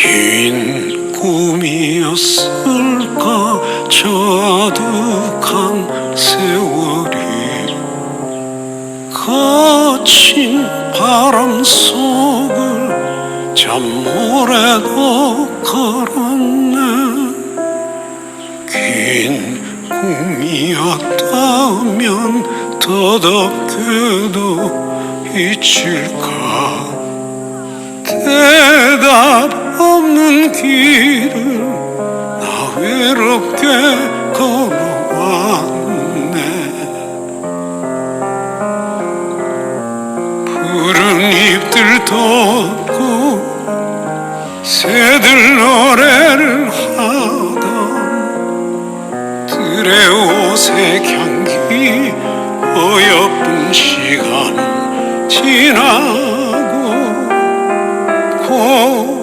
긴 꿈이었을까 자득한 세월이 거친 바람 속을 잠모래도 걸었네. 긴 꿈이었다면 더덥게도 잊힐까? 대답 없는 길을 나 외롭게 걸어왔네. 푸른 잎들 덮고 새들 노래를 하던 들의 옷의 향기 어여쁜 시간은 지나고 고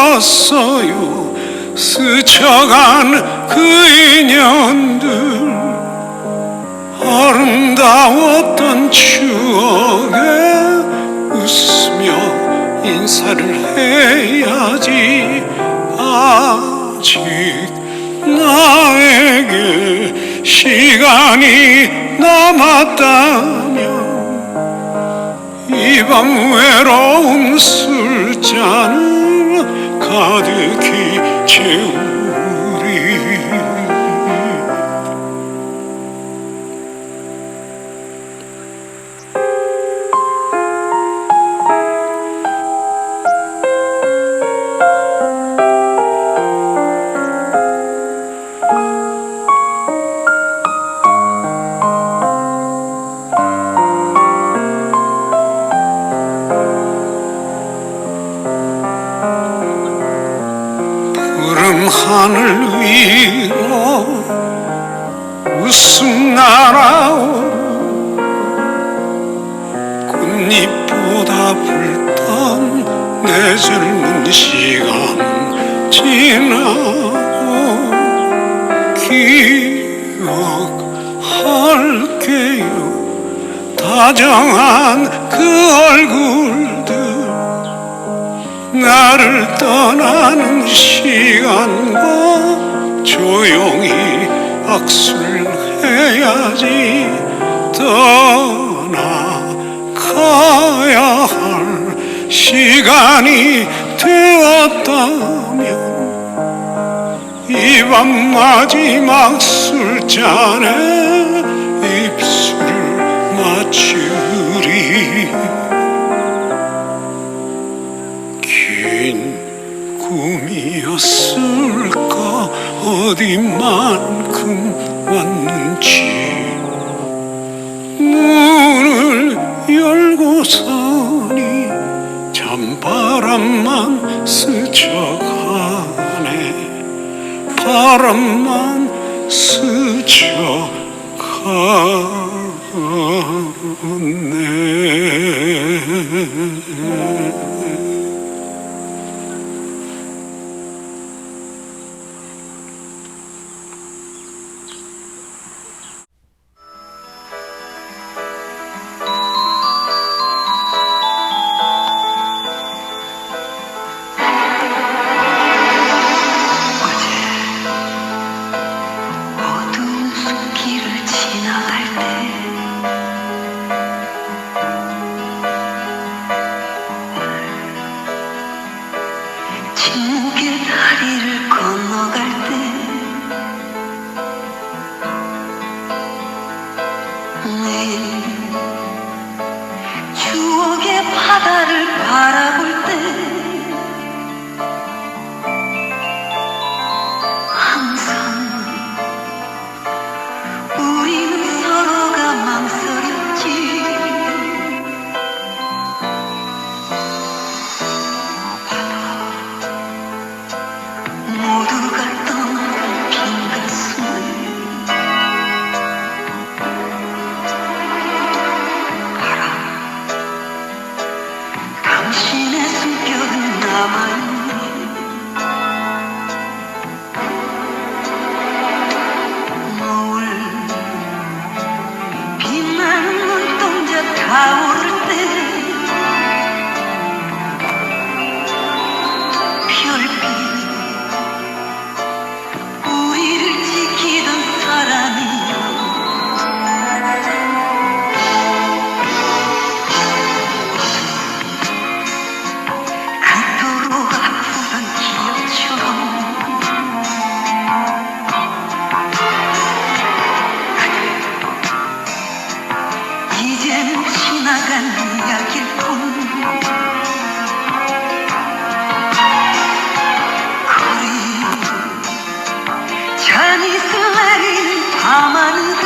마웠어요. 스쳐간 그 인연들. 아름다웠던 추억에 웃으며 인사를 해야지. 아직 나에게 시간이 남았다면 이밤 외로운 술잔을 가득히 채우 위로 웃음 날아오르 꽃잎보다 붉던 내 젊은 시간 지나고 기억할게요. 다정한 그 얼굴들 나를 떠나는 시간과 조용히 악수를 해야지 떠나가야 할 시간이 되었다면 이 밤 마지막 술잔에 왔는지 문을 열고서니 찬바람만 스쳐가네. 바람만 스쳐가네 내 추억의 바다를 바라볼 때 Hani severim amanı